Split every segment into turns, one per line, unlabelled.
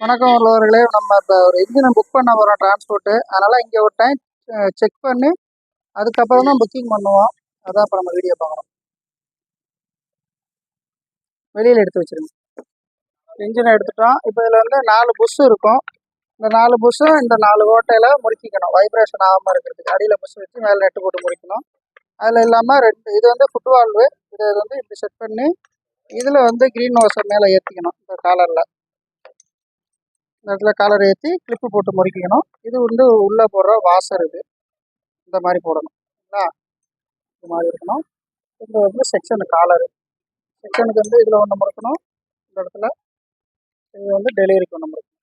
வணக்கம் உள்ளவர்களே. நம்ம இப்போ ஒரு இன்ஜினை புக் பண்ண போகிறோம் டிரான்ஸ்போர்ட்டு அதனால் இங்கே ஒரு டைம் செக் பண்ணி அதுக்கப்புறம் தான் புக்கிங் பண்ணுவோம். அதான் இப்போ நம்ம வீடியோ பார்க்குறோம். வெளியில் எடுத்து வச்சுருங்க. இன்ஜினை எடுத்துட்டோம். இப்போ இதில் வந்து நாலு புஷ் இருக்கும். இந்த நாலு புஷ்ஷும் இந்த நாலு ஓட்டையில் முறுக்கிக்கணும் வைப்ரேஷன் ஆகாமல் இருக்கிறதுக்கு. அடியில் புஷ் வச்சு மேலே நெட்டு போட்டு முறிக்கணும் அதில் இல்லாமல் ரெண்டு இது வந்து ஃபுட்வால்வு இது இதை வந்து இப்படி செட் பண்ணி இதில் வந்து க்ரீன் வாஷர் மேலே ஏற்றிக்கணும் இந்த காலரில் இந்த இடத்துல காலர் ஏற்றி கிளிப்பு போட்டு முறிக்கணும். இது வந்து உள்ளே போடுற வாசர் இது. இந்த மாதிரி போடணும். சரிங்களா இது மாதிரி இருக்கணும். இந்த வந்து செக்ஷனு காலரு செக்ஷனுக்கு வந்து இதில் ஒன்று முறுக்கணும். இந்த இடத்துல இது வந்து டெலிவரிக்கு ஒன்று முறுக்கணும்.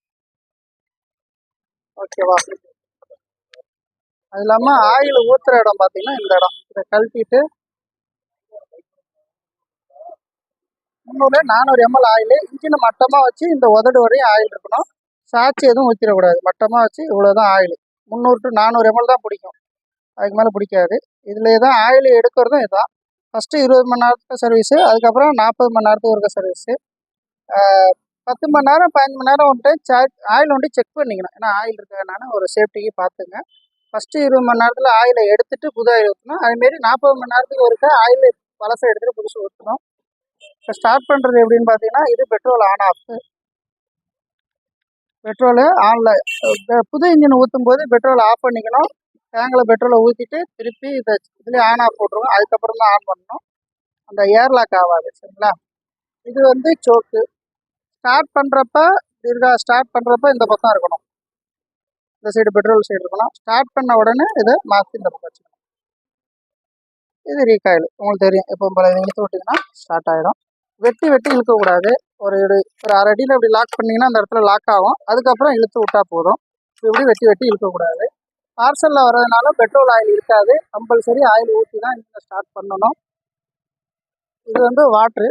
ஓகேவா அது இல்லாமல் ஆயில் ஊற்றுற இடம் பார்த்தீங்கன்னா இந்த இடம். இதை கழட்டிட்டு முந்நூறு நானூறு எம்எல் ஆயில் இன்ஜினை மட்டமாக வச்சு இந்த உதடு வரையும் ஆயில் இருக்கணும். சாட்சி எதுவும் ஊற்றிடக்கூடாது மட்டமாக வச்சு இவ்வளோதான் ஆயில் முந்நூறு டு நானூறு எம்எல் தான் பிடிக்கும். அதுக்கு மேலே பிடிக்காது. இதில் தான் ஆயில் எடுக்கிறதும் இதுதான் ஃபஸ்ட்டு இருபது மணி நேரத்துக்கு சர்வீஸு அதுக்கப்புறம் நாற்பது மணி நேரத்துக்கு ஒருக்க சர்வீஸு பத்து மணி நேரம் பதினஞ்சு மணி நேரம் வந்துட்டு சார்ஜ் ஆயில் வந்துட்டு செக் பண்ணிக்கணும். ஏன்னா ஆயில் இருக்கிறதுனால ஒரு சேஃப்டிக்கு பார்த்துங்க ஃபஸ்ட்டு இருபது மணி நேரத்தில் ஆயிலை எடுத்துட்டு புது ஆயில் ஊற்றணும் அதுமாரி நாற்பது மணி நேரத்துக்கு ஒருக்க ஆயில் பழசை எடுத்துகிட்டு புதுசு ஊற்றணும் இப்போ ஸ்டார்ட் பண்ணுறது எப்படின்னு பார்த்தீங்கன்னா இது பெட்ரோல் ஆன் ஆஃப் பெட்ரோலு ஆனில் புது இன்ஜின் ஊற்றும் போது பெட்ரோல் ஆஃப் பண்ணிக்கணும். டேங்கில் பெட்ரோலை ஊற்றிட்டு திருப்பி இதை இதுலேயே ஆன் ஆஃப் போட்டுருவோம். அதுக்கப்புறம் தான் ஆன் பண்ணணும். அந்த ஏர்லாக் ஆகாது சரிங்களா? இது வந்து சோக்கு ஸ்டார்ட் பண்ணுறப்ப தீர்கா ஸ்டார்ட் பண்ணுறப்ப இந்த பக்கம் இருக்கணும். இந்த சைடு பெட்ரோல் சைடு இருக்கணும். ஸ்டார்ட் பண்ண உடனே இதை மாற்றி இந்த பக்கம் வச்சுக்கணும். இது ரீகாயில் உங்களுக்கு தெரியும். இப்போ போல இழுத்து விட்டிங்கன்னா ஸ்டார்ட் ஆகிடும் வெட்டி வெட்டி இழுக்கக்கூடாது. ஒரு ஒரு ஒரு அரை அடியில் இப்படி லாக் பண்ணிங்கன்னா அந்த இடத்துல லாக் ஆகும். அதுக்கப்புறம் இழுத்து விட்டா போதும். இப்படி வெட்டி வெட்டி இழுக்கக்கூடாது? பார்சலில் வர்றதுனால பெட்ரோல் ஆயில் இருக்காது. கம்பல்சரி ஆயில் ஊற்றி தான் இங்கே ஸ்டார்ட் பண்ணணும். இது வந்து வாட்ரு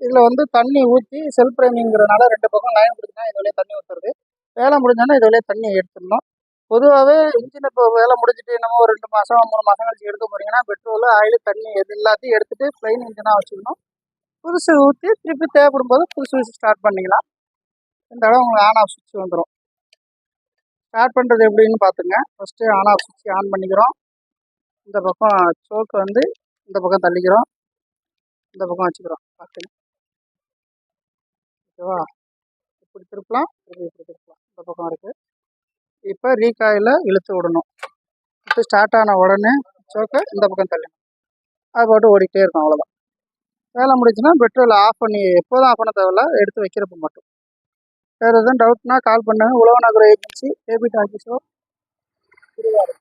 இதில் வந்து தண்ணி ஊற்றி செல்ஃப் ப்ரைமிங்கிறதுனால ரெண்டு பக்கம் லைன் கொடுத்தா இது வழியாக தண்ணி ஊற்றுறது வேலை முடிஞ்சோன்னா இது வழியாக தண்ணி எடுத்துடணும். பொதுவாகவே இன்ஜின் இப்போ வேலை முடிஞ்சிட்டு என்னமோ ஒரு ரெண்டு மாதம் மூணு மாதம் கழிச்சு எடுக்க போகிறீங்கன்னா பெட்ரோல் ஆயில் தண்ணி எது எல்லாத்தையும் எடுத்துகிட்டு ப்ளைன் இன்ஜினாக வச்சுக்கணும். புதுசு ஊற்றி திருப்பி தேவைப்படும் போது புதுசு வச்சு ஸ்டார்ட் பண்ணிக்கலாம். இந்த தடவை உங்களுக்கு ஆன் ஆஃப் சுவிட்ச் வந்துடும் ஸ்டார்ட் பண்ணுறது எப்படின்னு பார்த்துங்க. ஃபஸ்ட்டு ஆன் ஆஃப் சுவிட்ச் ஆன் பண்ணிக்கிறோம். இந்த பக்கம் சோக்கு வந்து இந்த பக்கம் தள்ளிக்கிறோம். இந்த பக்கம் வச்சுக்கிறோம். பார்த்துங்க. ஓகேவா? இப்படி திருப்பலாம். திருப்பி இப்படி திருப்பலாம். இந்த பக்கம் இருக்குது இப்போ ரீகாயில் இழுத்து விடணும். இப்போ ஸ்டார்ட் ஆன உடனே சோக்கை இந்த பக்கம் தள்ளணும் அது போட்டு ஓடிக்கிட்டே இருக்கும் அவ்வளோதான் வேலை முடிஞ்சுன்னா பெட்ரோல் ஆஃப் பண்ணி எப்போதும் ஆஃப் பண்ண தேவையில்ல எடுத்து வைக்கிறப்ப மட்டும். வேறு எதுவும் டவுட்னா கால் பண்ணுங்கள் உழவநகர் ஏஜென்சி ஏபி டாக்கிஸோ திருவாரூர்